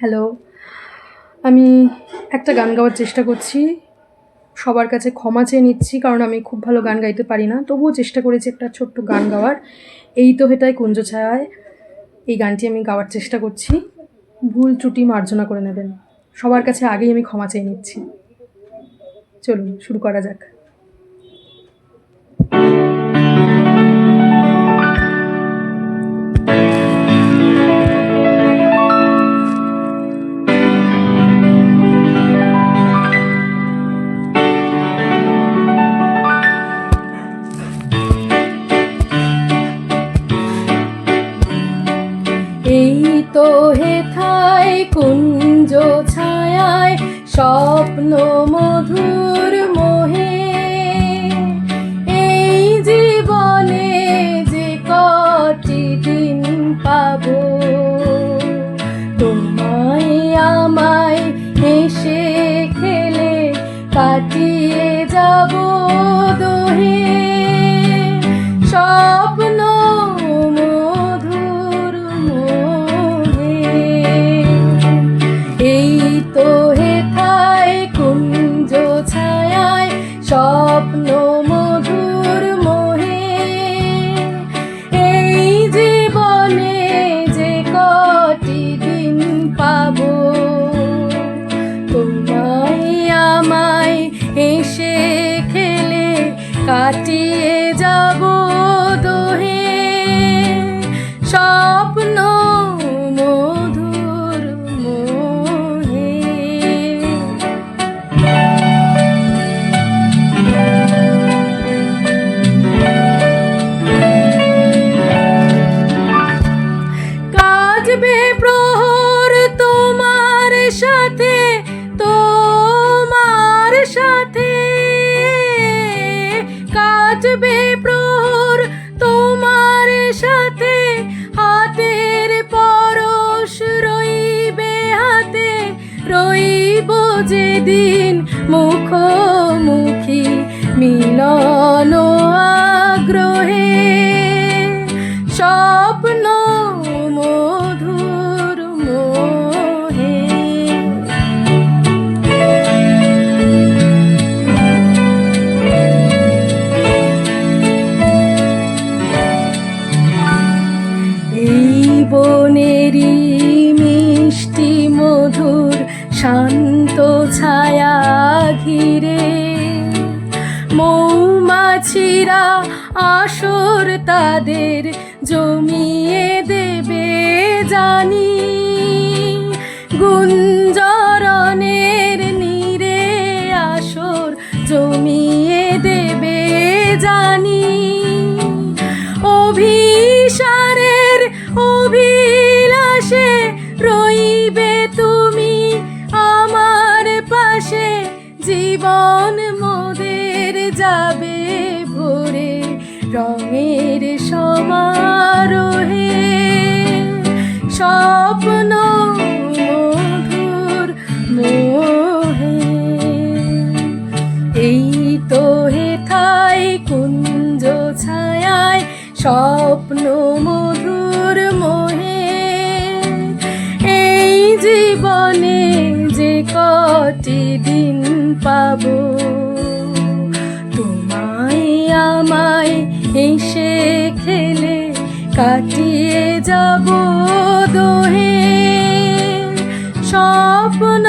Hello. আমি একটা গান গাওয়ার চেষ্টা করছি। সবার কাছে ক্ষমা চেয়ে নিচ্ছি, কারণ আমি খুব ভালো গান গাইতে পারি না। তবুও চেষ্টা করেছি একটা ছোট্ট গান গাওয়ার। এই তো হেটায় কুঞ্জ ছায়ায়। এই গানটি আমি গাওয়ার চেষ্টা করছি। ভুল ত্রুটি মার্জনা করে নেবেন। সবার কাছে আগেই আমি ক্ষমা চেয়ে নিচ্ছি। চলুন, শুরু করা যাক। ছায়ায় স্বপ্ন মধুর মোহে। এই জীবনে যে কটি দিন পাবো, তোমায় আমায় হেসে খেলে কাটিয়ে যাব। কাটিয়ে যেদিন মুখোমুখি মিলন আগ্রহে স্বপ্ন মৌমাছিরা আসর তাদের জমিয়ে দেবে জানি। গুঞ্জরণের নীরে আসর জমিয়ে দেবে জানি। অভিসারের অভিলাষে রইবে তুমি আমার পাশে। জীবন মোদের যাবে ভরে, রঙের সমারোহে। স্বপ্ন মধুর মোহে। এই তো হেথায় কুঞ্জ ছায়ায় স্বপ্ন মধুর মোহে। এই জীবনে যে কটি দিন পাবো আমায় এসে খেলে কাটিয়ে যাব দোহে। স্বপ্ন